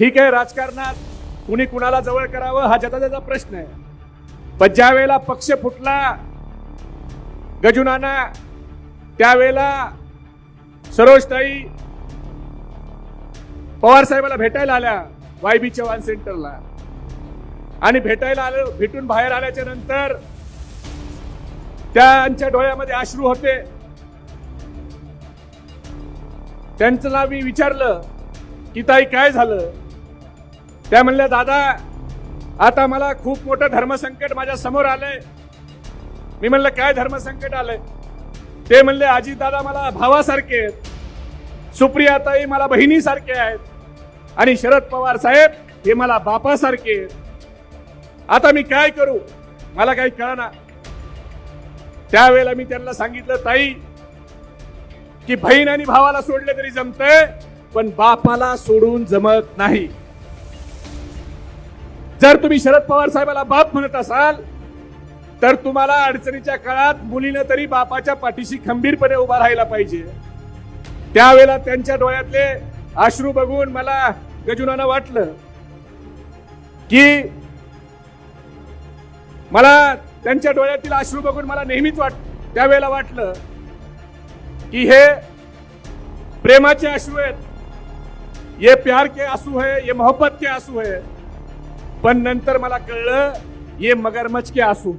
ठीक आहे राजकारणात कुणी कुणाला जवळ करावं हा ज्याचा त्याचा प्रश्न आहे. पण ज्या वेळेला पक्ष फुटला गजुनाना त्यावेळेला सरोजताई पवार साहेबाला भेटायला आल्या वायबी चव्हाण सेंटरला. आणि भेटायला आलं भेटून बाहेर आल्याच्यानंतर त्यांच्या डोळ्यामध्ये अश्रू होते. त्यांचं मी विचारलं की ताई काय झालं? त्या म्हणल्या दादा आता मला खूप मोठं धर्मसंकट माझ्यासमोर आलंय. मी म्हणलं काय धर्मसंकट आलंय? ते म्हणले आजी दादा मला भावासारखे आहेत. सुप्रियाताई मला बहिणीसारखे आहेत. आणि शरद पवार साहेब हे मला बापासारखे आहेत. आता मी काय करू? मला काही कळना. त्यावेळेला मी त्यांना सांगितलं ताई की बहीण आणि भावाला सोडले तरी जमतंय पण बापाला सोडून जमत नाही. जर तुम्ही शरद पवार साहेबाला बाप म्हणत असाल तर तुम्हाला अडचणीच्या काळात मुलीनं तरी बापाच्या पाठीशी खंबीरपणे उभा राहायला पाहिजे. त्यावेळेला त्यांच्या डोळ्यातले अश्रू बघून मला गजुनानं वाटलं की मला त्यांच्या डोळ्यातील अश्रू बघून मला नेहमीच वाट त्यावेळेला वाटलं की हे प्रेमाचे अश्रू आहेत. ये प्यार के आंसू है ये मोहब्बत के आंसू है. पण नंतर मला कळलं हे मगरमच्छ के आसू